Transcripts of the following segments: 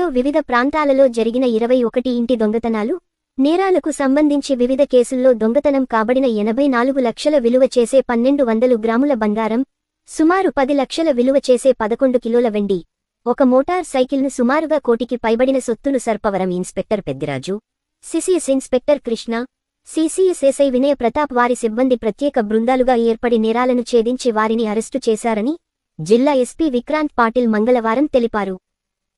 జిల్లాలో వివిధ ప్రాంతాలలో జరిగిన ఇరవై ఒకటి ఇంటి దొంగతనాలు నేరాలకు సంబంధించి వివిధ కేసుల్లో దొంగతనం కాబడిన ఎనభై నాలుగు లక్షల విలువ చేసే పన్నెండు వందలు గ్రాముల బంగారం సుమారు పది లక్షల విలువ చేసే పదకొండు కిలోల వెండి ఒక మోటార్ సైకిల్ను సుమారుగా కోటికి పైబడిన సొత్తులు Sarpavaram inspector Peddiraju CCS inspector Krishna CCS SI Vinaya Pratap వారి సిబ్బంది ప్రత్యేక బృందాలుగా ఏర్పడి నేరాలను ఛేదించి వారిని అరెస్టు చేశారని జిల్లా ఎస్పీ విక్రాంత్ పాటిల్ మంగళవారం తెలిపారు.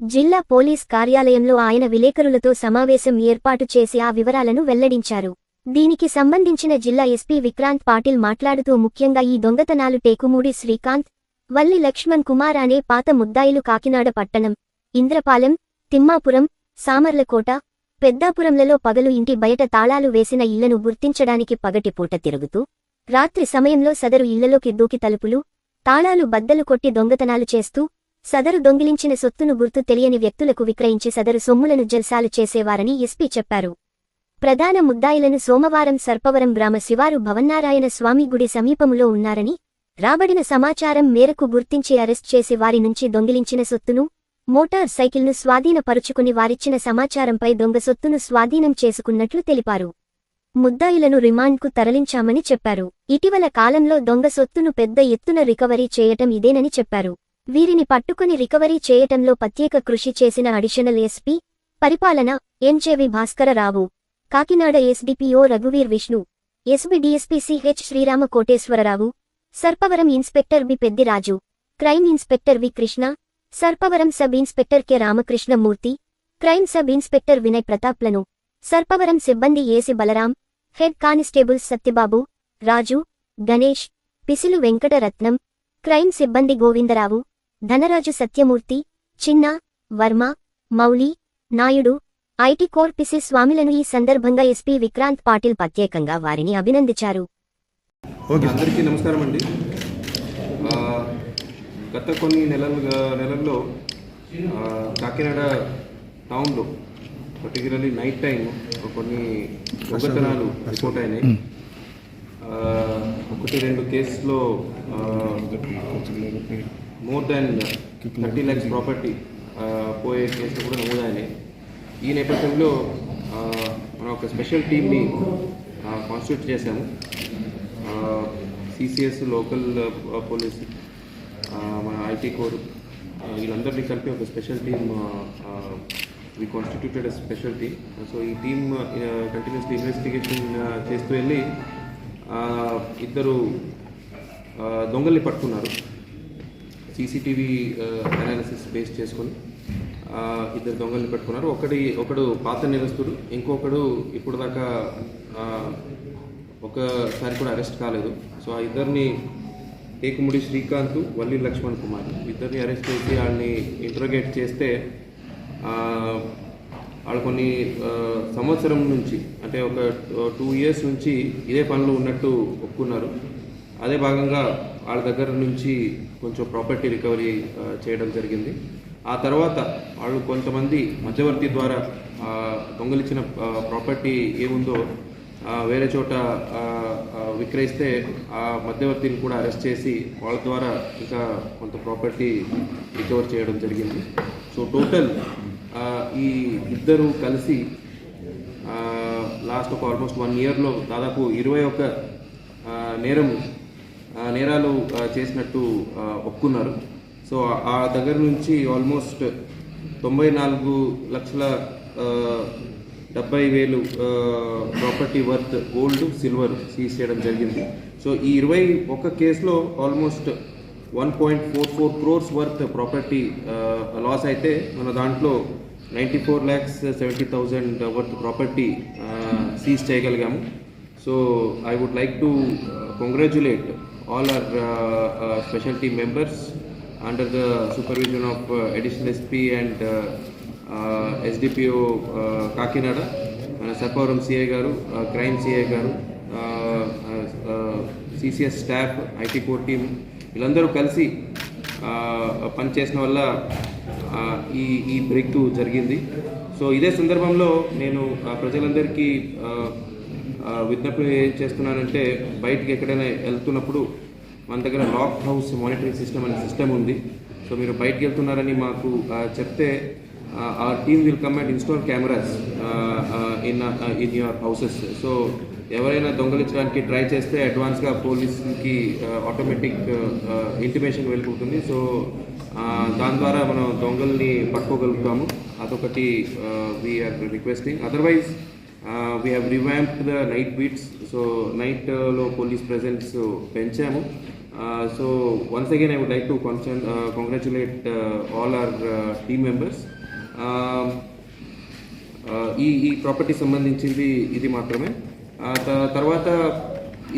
జిల్లా పోలీస్ కార్యాలయంలో ఆయన విలేకరులతో సమావేశం ఏర్పాటు చేసి ఆ వివరాలను వెల్లడించారు. దీనికి సంబంధించిన జిల్లా ఎస్పీ విక్రాంత్ పాటిల్ మాట్లాడుతూ ముఖ్యంగా ఈ దొంగతనాలు టేకుమూడి శ్రీకాంత్ వల్లి లక్ష్మణ్ కుమార్ అనే పాత ముద్దాయిలు కాకినాడ పట్టణం ఇంద్రపాలెం తిమ్మాపురం సామర్లకోట పెద్దాపురంలలో పగలు ఇంటి బయట తాళాలు వేసిన ఇళ్ళను గుర్తించడానికి పగటిపూట తిరుగుతూ రాత్రి సమయంలో సదరు ఇళ్ళలోకి దూకి తలుపులు తాళాలు బద్దలు కొట్టి దొంగతనాలు చేస్తూ సదరు దొంగిలించిన సొత్తును గుర్తు తెలియని వ్యక్తులకు విక్రయించి సదరు సొమ్ములను జల్సాలు చేసేవారని ఎస్పీ చెప్పారు. ప్రధాన ముద్దాయిలను సోమవారం సర్పవరం గ్రామ శివారు భవన్నారాయణ స్వామి గుడి సమీపములో ఉన్నారని రాబడిన సమాచారం మేరకు గుర్తించి అరెస్ట్ చేసి వారి నుంచి దొంగిలించిన సొత్తును మోటార్ సైకిల్ను స్వాధీనపరుచుకుని వారిచ్చిన సమాచారంపై దొంగ సొత్తును స్వాధీనం చేసుకున్నట్లు తెలిపారు. ముద్దాయిలను రిమాండ్కు తరలించామని చెప్పారు. ఇటీవల కాలంలో దొంగ సొత్తును పెద్ద ఎత్తున రికవరీ చేయటం ఇదేనని చెప్పారు. వీరిని పట్టుకుని రికవరీ చేయటంలో ప్రత్యేక కృషి చేసిన అడిషనల్ ఎస్పీ పరిపాలన MJV Bhaskararao Kakinada SDPO రఘువీర్ Vishnu SB DSP CH Srirama Koteswararao Sarpavaram inspector B Peddiraju crime inspector V Krishna Sarpavaram sub inspector K Ramakrishnamurthy crime sub inspector Vinay ప్రతాప్లను Sarpavaram సిబ్బంది AC Balaram head constables Satyababu Raju Ganesh పిసిలు Venkataratnam crime సిబ్బంది Govindarao Dhanaraju Satyamurthy Chinna Varma Mouli Naidu IT core PC స్వామిలను ఈ సందర్భంగా SP Vikrant Patil ప్రత్యేకంగా వారిని అభినందించారు. అందరికీ నమస్కారం అండి. గత కొన్ని నెలలుగా నెలల్లో కాకినాడ టౌన్లో పర్టికులర్లీ నైట్ టైం కొన్ని దొంగతనాలు రిపోర్ట్ అయినాయి ఒకటి రెండు కేసులో more than thirty lakhs property పోయే కేసులు కూడా నమోదైనాయి. ఈ నేపథ్యంలో మనం ఒక స్పెషల్ టీమ్ని కాన్స్టిట్యూట్ చేశాము. సిసిఎస్ లోకల్ పోలీస్ మన ఐటీ కోర్ వీళ్ళందరినీ కలిపి ఒక special team we constituted special team so ఈ టీమ్ కంటిన్యూస్లీ ఇన్వెస్టిగేషన్ చేస్తూ వెళ్ళి ఇద్దరు దొంగల్ని పట్టుకున్నారు. సీసీటీవీ అనాలిసిస్ బేస్ చేసుకొని ఇద్దరు దొంగల్ని పెట్టుకున్నారు. ఒకటి ఒకడు పాత నిరస్తుడు ఇంకొకడు ఇప్పుడు దాకా ఒకసారి కూడా అరెస్ట్ కాలేదు. సో ఆ ఇద్దరిని టేకుముడి శ్రీకాంత్ వల్లి లక్ష్మణ్ కుమార్ ఇద్దరిని అరెస్ట్ చేసి వాళ్ళని ఇంట్రోగేట్ చేస్తే వాళ్ళు కొన్ని సంవత్సరం నుంచి అంటే ఒక టూ ఇయర్స్ నుంచి ఇదే పనులు ఉన్నట్టు ఒప్పుకున్నారు. అదే భాగంగా వాళ్ళ దగ్గర నుంచి కొంచెం ప్రాపర్టీ రికవరీ చేయడం జరిగింది. ఆ తర్వాత వాళ్ళు కొంతమంది మధ్యవర్తి ద్వారా దొంగలిచ్చిన ప్రాపర్టీ ఏముందో వేరే చోట విక్రయిస్తే ఆ మధ్యవర్తిని కూడా అరెస్ట్ చేసి వాళ్ళ ద్వారా ఇంకా కొంత ప్రాపర్టీ రికవర్ చేయడం జరిగింది. సో టోటల్ ఈ ఇద్దరు కలిసి లాస్ట్ ఒక ఆల్మోస్ట్ వన్ ఇయర్లో దాదాపు ఇరవై ఒక నేరం నేరాలు చేసినట్టు ఒప్పుకున్నారు. సో ఆ దగ్గర నుంచి ఆల్మోస్ట్ తొంభై నాలుగు లక్షల డెబ్బై వేలు property worth gold silver seize చేయడం జరిగింది. సో ఈ ఇరవై ఒక్క కేసులో almost one point four four crores worth property loss అయితే మన దాంట్లో ninety four lakhs seventy thousand worth property seize చేయగలిగాము. So I would like to congratulate all our special team members under the supervision of additional SP and SDPO Kakinada మన Sarpavaram CI garu uh, crime CI garu CCS staff IT core team వీళ్ళందరూ కలిసి uh, uh, ఆ, పనిచేసిన వల్ల ఈ ఈ break జరిగింది. So ఇదే సందర్భంలో నేను ప్రజలందరికీ విజ్ఞప్తి ఏం చేస్తున్నానంటే బయటికి ఎక్కడైనా వెళ్తున్నప్పుడు మన దగ్గర లాక్ హౌస్ మానిటరింగ్ సిస్టమ్ అనే సిస్టమ్ ఉంది. సో మీరు బయటికి వెళ్తున్నారని మాకు చెప్తే our team will come and install cameras in in your houses so ఎవరైనా దొంగలించడానికి ట్రై చేస్తే అడ్వాన్స్గా పోలీస్కి ఆటోమేటిక్ ఇంటిమేషన్ వెళ్ళిపోతుంది. సో దాని ద్వారా మనం దొంగల్ని పట్టుకోగలుగుతాము. అదొకటి we're requesting otherwise we have revamped the night beats so నైట్లో police presence పెంచాము. So once again I would like to concern congratulate all our team members ఈ ఈ ప్రాపర్టీ సంబంధించింది ఇది మాత్రమే. తర్వాత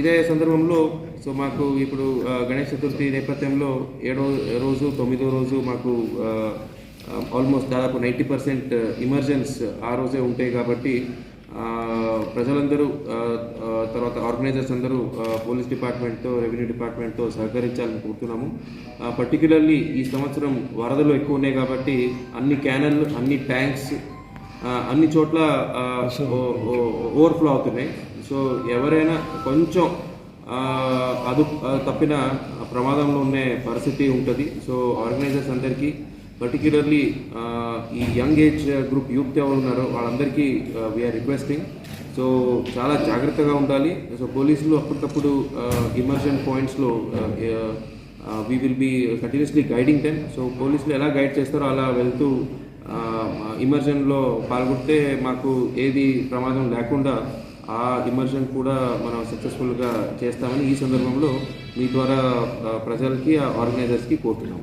ఇదే సందర్భంలో సో మాకు ఇప్పుడు గణేష్ చతుర్థి నేపథ్యంలో ఏడో రోజు తొమ్మిదో రోజు మాకు ఆల్మోస్ట్ దాదాపు నైంటీ పర్సెంట్ ఇమర్జెన్స్ ఆ రోజే ఉంటాయి కాబట్టి ప్రజలందరూ తర్వాత ఆర్గనైజర్స్ అందరూ పోలీస్ డిపార్ట్మెంట్తో రెవెన్యూ డిపార్ట్మెంట్తో సహకరించాలని కోరుతున్నాము. పర్టికులర్లీ ఈ సంవత్సరం వరదలు ఎక్కువ ఉన్నాయి కాబట్టి అన్ని క్యానల్ అన్ని ట్యాంక్స్ అన్ని చోట్ల ఓవర్ఫ్లో అవుతున్నాయి. సో ఎవరైనా కొంచెం అదు తప్పిన ప్రమాదంలో ఉండే పరిస్థితి ఉంటుంది. సో ఆర్గనైజర్స్ అందరికీ పర్టిక్యులర్లీ uh, ఈ young age uh, group youth ఎవరు ఉన్నారో వాళ్ళందరికీ వీఆర్ రిక్వెస్టింగ్ సో చాలా జాగ్రత్తగా ఉండాలి. సో పోలీసులు అప్పటికప్పుడు emergency పాయింట్స్లో we will be continuously guiding them so పోలీసులు ఎలా గైడ్ చేస్తారో అలా వెళ్తూ uh, ఇమర్జన్లో పాల్గొంటే మాకు ఏది ప్రమాదం లేకుండా ఆ ఇమర్జన్ కూడా మనం సక్సెస్ఫుల్గా చేస్తామని ఈ సందర్భంలో మీ ద్వారా ప్రజలకి ఆ ఆర్గనైజర్స్కి కోరుతున్నాం.